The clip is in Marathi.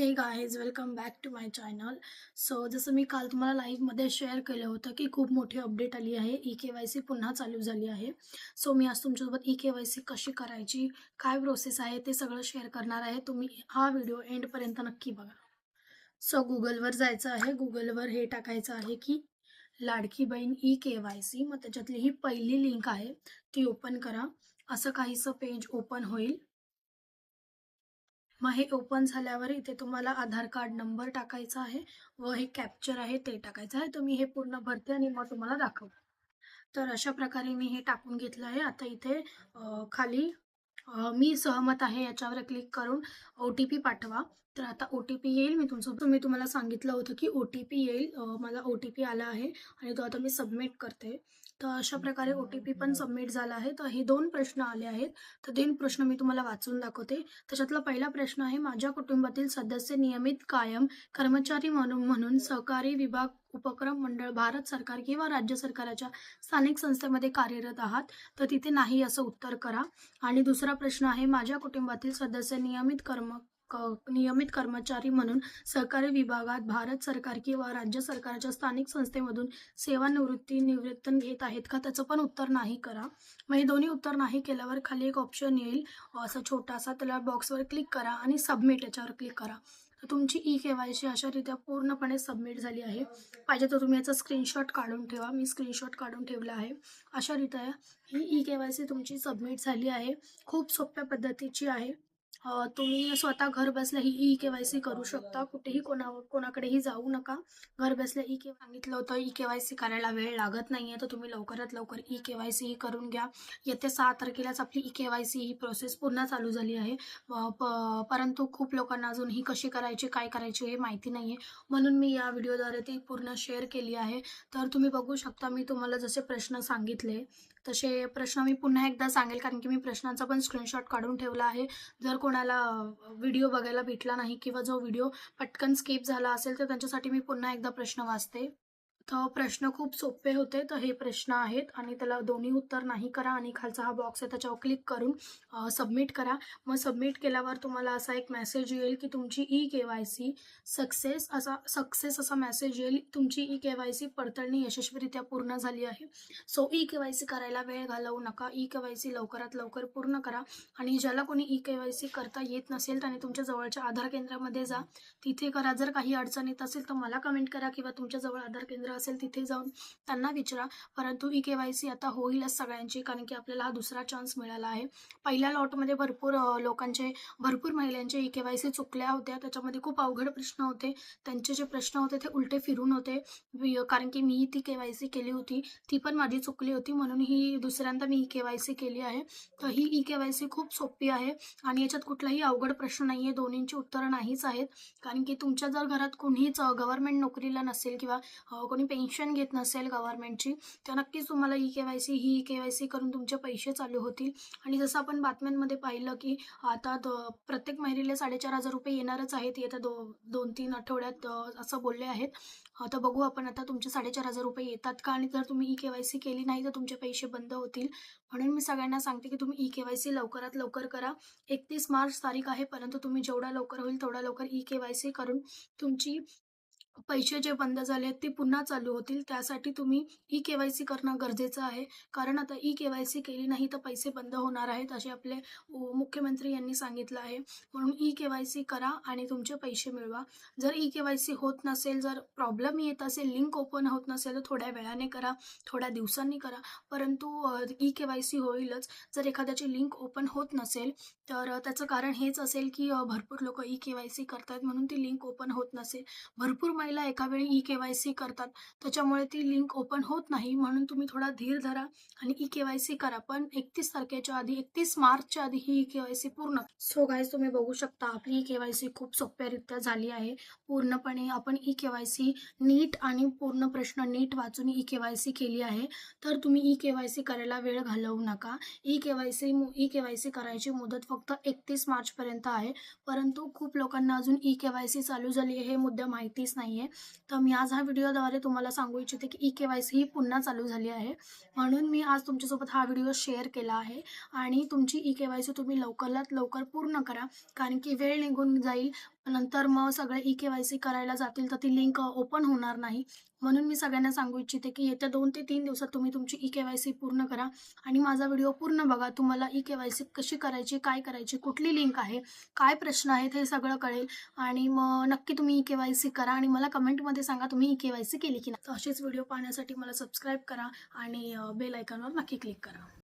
Hey is welcome back to my channel so जसं मी काल तुम्हाला लाईव्हमध्ये शेअर केलं होतं की खूप मोठी अपडेट आली आहे. ई के वाय सी पुन्हा चालू झाली आहे. सो मी आज तुमच्यासोबत ई के वाय सी कशी करायची काय प्रोसेस आहे ते सगळं शेअर करणार आहे. तुम्ही हा व्हिडिओ एंडपर्यंत नक्की बघा. सो गुगलवर जायचं आहे. गुगलवर हे टाकायचं आहे की Ladki Bahin E K Y C मग त्याच्यातली ही पहिली लिंक आहे ती ओपन करा. असं काहीसं पेज ओपन होईल. मग हे ओपन झाल्यावर इथे तुम्हाला आधार कार्ड नंबर टाकायचा आहे व हे कॅप्चर आहे ते टाकायचं आहे. तुम्ही हे पूर्ण भरते आणि मग तुम्हाला दाखव तर अशा प्रकारे मी हे टाकून घेतलं आहे. आता इथे खाली मी सहमत आहे याच्यावर क्लिक करून ओ टी पी पाठवा. तर आता ओ टी पी येईल. मी तुमचं मी तुम्हाला सांगितलं होतं की ओ टी पी येईल. मला ओ टी पी आला आहे आणि तो आता मी सबमिट करते. तर अशा प्रकारे ओ टी पी पण सबमिट झाला आहे. तर हे दोन प्रश्न आले आहेत. तर दोन प्रश्न मी तुम्हाला वाचून दाखवते. त्याच्यातला पहिला प्रश्न आहे माझ्या कुटुंबातील सदस्य नियमित कायम कर्मचारी म्हणून म्हणून सहकारी विभाग उपक्रम मंडळ भारत सरकार किंवा राज्य सरकाराच्या स्थानिक संस्थेमध्ये कार्यरत आहात. तर तिथे नाही असं उत्तर करा. आणि दुसरा प्रश्न आहे माझ्या कुटुंबातील सदस्य नियमित कर्म नियमित कर्मचारी म्हणून सहकारी विभागात भारत सरकार किंवा राज्य सरकारच्या स्थानिक संस्थेमधून सेवानिवृत्ती निवृत्तन घेत आहेत का? त्याचं पण उत्तर नाही करा. मग हे दोन्ही उत्तर नाही केल्यावर खाली एक ऑप्शन येईल. असा छोटासा त्याला बॉक्सवर क्लिक करा आणि सबमिट याच्यावर क्लिक करा. तर तुमची ई के वाय सी अशारित्या पूर्णपणे सबमिट झाली आहे. पाहिजे तर तुम्ही याचा स्क्रीनशॉट काढून ठेवा. मी स्क्रीनशॉट काढून ठेवला आहे. अशारित्या ही ई के वाय सी तुमची सबमिट झाली आहे. खूप सोप्या पद्धतीची आहे. तुम्ही स्वतः घर बसल्या ही ई केवायसी करू शकता. कुठेही कोणा कोणाकडेही जाऊ नका. घर बसल्या ई के सांगितलं होतं ई केवायसी करायला वेळ लागत नाही आहे तर तुम्ही लवकरात लवकर ई केवायसी सी ही करून घ्या. येत्या सहा तारखेलाच आपली ई केवायसी ही प्रोसेस पुन्हा चालू झाली आहे. प- परंतु खूप लोकांना अजून ही कशी करायची काय करायची हे माहिती नाही आहे म्हणून मी या व्हिडिओद्वारे ती पूर्ण शेअर केली आहे. तर तुम्ही बघू शकता मी तुम्हाला जसे प्रश्न सांगितले तसे प्रश्न मी पुन्हा एकदा सांगेल कारण की मी प्रश्नांचा पण स्क्रीनशॉट काढून ठेवला आहे. जर कोणाला व्हिडिओ बघायला भेटला नाही किंवा जो व्हिडिओ पटकन स्किप झाला असेल तर त्यांच्यासाठी मी पुन्हा एकदा प्रश्न वाचते. तर प्रश्न खूप सोपे होते. तर हे प्रश्न आहेत आणि त्याला दोन्ही उत्तर नाही करा आणि खालचा हा बॉक्स आहे त्याच्यावर क्लिक करून सबमिट करा. मग सबमिट केल्यावर तुम्हाला असा एक मेसेज येईल की तुमची E K Y C success असा सक्सेस असा मेसेज येईल. तुमची ई के वाय सी पडताळणी यशस्वीरित्या पूर्ण झाली आहे. So E K Y C करायला वेळ घालवू नका. ई के वाय सी लवकरात लवकर पूर्ण करा. आणि ज्याला कोणी ई के वाय सी करता येत नसेल त्याने तुमच्या जवळच्या आधार केंद्रामध्ये जा. तिथे करा. जर काही अडचण येत असेल तर मला कमेंट करा किंवा तुमच्याजवळ आधार केंद्र असेल तिथे जाऊन त्यांना विचारा. परंतु ई के वाय सी आता होईलच सगळ्यांची कारण की आपल्याला हा दुसरा चान्स मिळाला आहे. पहिल्या लॉटमध्ये भरपूर लोकांचे भरपूर महिलांचे ई के वाय सी चुकल्या होत्या. त्याच्यामध्ये खूप अवघड प्रश्न होते. त्यांचे जे प्रश्न होते ते उलटे फिरून होते. कारण की मी ती के वाय सी केली होती. ती पण माझी चुकली होती. म्हणून ही दुसऱ्यांदा मी ई के वाय सी केली आहे. तर ही ई के वाय सी खूप सोपी आहे. आणि याच्यात कुठलाही अवघड प्रश्न नाही आहे दोन्हींची उत्तरं नाहीच आहेत. कारण की तुमच्या जर घरात कोणीच गव्हर्नमेंट नोकरीला नसेल किंवा कोणी पेन्शन घेत नसेल गव्हर्नमेंटची तर नक्कीच तुम्हाला ई के वाय सी ही के वाय सी करून तुमचे पैसे चालू होतील. आणि जसं आपण बातम्यांमध्ये पाहिलं की आता प्रत्येक महिलेला साडेचार हजार रुपये येणारच आहेत येत्या दो दोन तीन आठवड्यात असं बोलले आहेत. आता तर बघू आपण आता तुमचे साडेचार हजार रुपये येतात का? आणि जर तुम्ही ई के वाय सी केली नाही तर तुमचे पैसे बंद होतील. म्हणून मी सगळ्यांना सांगते की तुम्ही ई के वाय सी लवकरात लवकर करा. एकतीस मार्च तारीख आहे परंतु तुम्ही जेवढा लवकर होईल तेवढा लवकर ई के वाय सी करून तुमची पैसे जे बंद झाले आहेत ते पुन्हा चालू होतील. त्यासाठी तुम्ही ई के वाय सी करणं गरजेचं आहे. कारण आता ई के वाय सी केली नाही तर पैसे बंद होणार आहेत असे आपले मुख्यमंत्री यांनी सांगितलं आहे. म्हणून ई के वाय सी करा आणि तुमचे पैसे मिळवा. जर ई के वाय सी होत नसेल जर प्रॉब्लेम येत असेल लिंक ओपन होत नसेल तर थोड्या वेळाने करा थोड्या दिवसांनी करा. परंतु ई के वाय सी होईलच. जर एखाद्याची लिंक ओपन होत नसेल तर त्याचं कारण हेच असेल की भरपूर लोक ई के वाय सी करतात म्हणून ती लिंक ओपन होत नसेल. भरपूर महिला एका वेळी ई के वाय सी करतात त्याच्यामुळे ती लिंक ओपन होत नाही म्हणून तुम्ही थोडा धीर धरा आणि ई के वाय सी करा पण एकतीस तारखेच्या आधी एकतीस मार्चच्या आधी ही ई के वाय सी पूर्ण सो गाईज तुम्ही बघू शकता आपली ई के वाय सी खूप सोप्यारित्या झाली आहे पूर्णपणे आपण ई के वाय सी नीट आणि पूर्ण प्रश्न नीट वाचून ई के वाय सी केली आहे तर तुम्ही ई के वाय सी करायला वेळ घालवू नका E K Y C E K Y C करायची मुदत फक्त एकतीस मार्चपर्यंत आहे परंतु खूप लोकांना अजून ई के वाय सी चालू झाली आहे हे मुद्दा माहितीच नाही आहे तर मी आज हा व्हिडिओद्वारे तुम्हाला सांगू इच्छिते की ई के वाय सी ही पुन्हा चालू झाली आहे. म्हणून मी आज तुमच्यासोबत हा व्हिडिओ शेअर केला आहे. आणि तुमची ई के वाय सी तुम्ही लवकरात लवकर पूर्ण करा. कारण की वेळ निघून जाईल. नंतर मग सगळे ई के वाय सी करायला जातील तर ती लिंक ओपन होणार नाही. म्हणून मी सगळ्यांना सांगू इच्छिते की येत्या दोन ते तीन दिवसात तुम्ही तुमची ई के वाय सी पूर्ण करा आणि माझा व्हिडिओ पूर्ण बघा. तुम्हाला ई के वाय सी कशी करायची काय करायची कुठली लिंक आहे काय प्रश्न आहेत हे सगळं कळेल. आणि मग नक्की तुम्ही ई के वाय सी करा आणि मला कमेंटमध्ये सांगा तुम्ही ई के वाय सी केली की नाही. असेच व्हिडिओ पाहण्यासाठी मला सबस्क्राईब करा आणि बेल आयकॉनवर नक्की क्लिक करा.